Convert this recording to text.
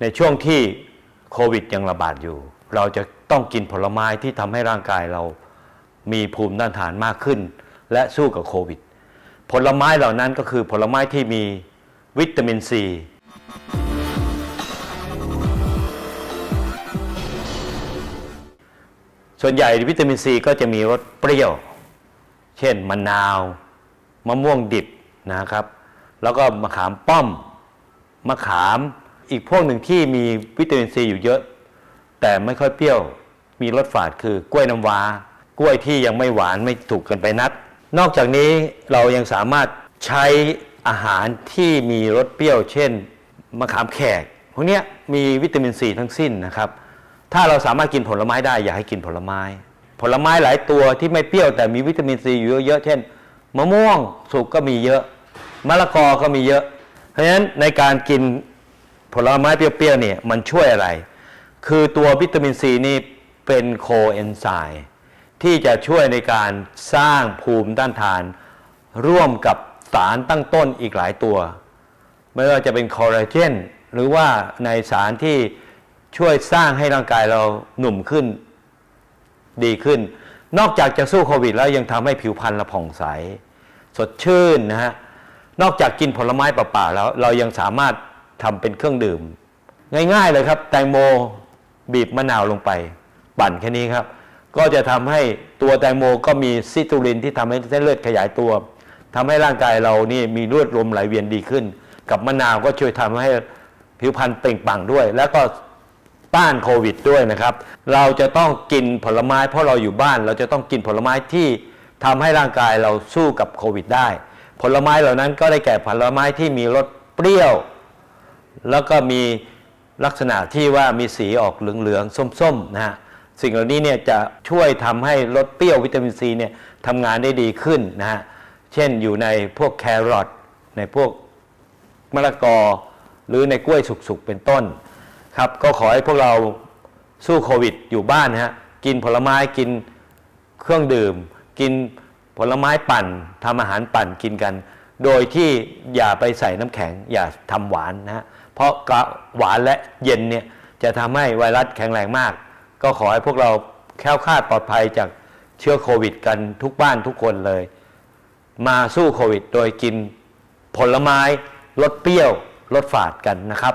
ในช่วงที่โควิดยังระบาดอยู่ เราจะต้องกินผลไม้ที่ทำให้ร่างกายเรามีภูมิต้านทานมากขึ้น และสู้กับโควิด ผลไม้เหล่านั้นก็คือผลไม้ที่มีวิตามินซีส่วนใหญ่วิตามินซีก็จะมีรสเปรี้ยว เช่นมะนาว มะม่วงดิบนะครับ แล้วก็มะขามป้อม มะขาม อีกพวกหนึ่งที่มีวิตามินซีอยู่เยอะ แต่ไม่ค่อยเปรี้ยวมีรสฝาดคือกล้วยน้ำว้ากล้วยที่ยังไม่หวานไม่ถูกกันไปนัก นอกจากนี้เรายังสามารถใช้อาหารที่มีรสเปรี้ยว เช่นมะขามแขกพวกนี้มีวิตามินซีทั้งสิ้นนะครับ ถ้าเราสามารถกินผลไม้ได้อยากให้กินผลไม้ ผลไม้หลายตัวที่ไม่เปรี้ยวแต่มีวิตามินซีอยู่เยอะเช่น มะม่วงสุกก็มีเยอะ มะละกอก็มีเยอะ เพราะฉะนั้นในการกิน ผลไม้เปรี้ยวๆเนี่ยมันช่วยอะไร คือตัววิตามินซีนี่เป็นโคเอนไซม์ที่จะช่วยในการสร้างภูมิต้านทาน ร่วมกับสารตั้งต้นอีกหลายตัว ไม่ว่าจะเป็นคอลลาเจนหรือว่าในสารที่ช่วยสร้างให้ร่างกายเราหนุ่มขึ้นดีขึ้น นอกจากจะสู้โควิดแล้วยังทำให้ผิวพรรณเราผ่องใส สดชื่นนะฮะนอกจากกินผลไม้เปล่าๆแล้ว เรายังสามารถ ทำเป็นเครื่องดื่ม ง่ายๆเลยครับ แตงโมบีบมะนาวลงไป ปั่นแค่นี้ครับ ก็จะทำให้ตัวแตงโมก็มีซิตูลินที่ทำให้เส้นเลือดขยายตัวทำให้ร่างกายเรานี่มีเลือดลมไหลเวียนดีขึ้น กับมะนาวก็ช่วยทำให้ผิวพรรณเปล่งปลั่งด้วย แล้วก็ต้านโควิดด้วยนะครับ เราจะต้องกินผลไม้เพราะเราอยู่บ้าน เราจะต้องกินผลไม้ที่ทำให้ร่างกายเราสู้กับโควิดได้ ผลไม้เหล่านั้นก็ได้แก่ผลไม้ที่มีรสเปรี้ยว แล้วก็มีลักษณะที่ว่ามีสีออกเหลืองๆส้มๆนะฮะสิ่งเหล่านี้เนี่ยจะช่วยทำให้รสเปรี้ยววิตามินซีเนี่ยทำงานได้ดีขึ้นนะฮะเช่นอยู่ในพวกแครอทในพวกมะละกอ หรือในกล้วยสุกๆเป็นต้นครับก็ขอให้พวกเราสู้โควิดอยู่บ้านนะฮะกินผลไม้กินเครื่องดื่ม กินผลไม้ปั่นทำอาหารปั่นกินกัน โดยที่อย่าไปใส่น้ำแข็งอย่าทำหวานนะฮะ เพราะกะหวานและเย็นเนี่ยจะทำให้ไวรัสแข็งแรงมาก ก็ขอให้พวกเราแคล้วคลาดปลอดภัยจากเชื้อโควิดกันทุกบ้านทุกคนเลย มาสู้โควิด โดยกินผลไม้ลดเปรี้ยวลดฝาดกันนะครับ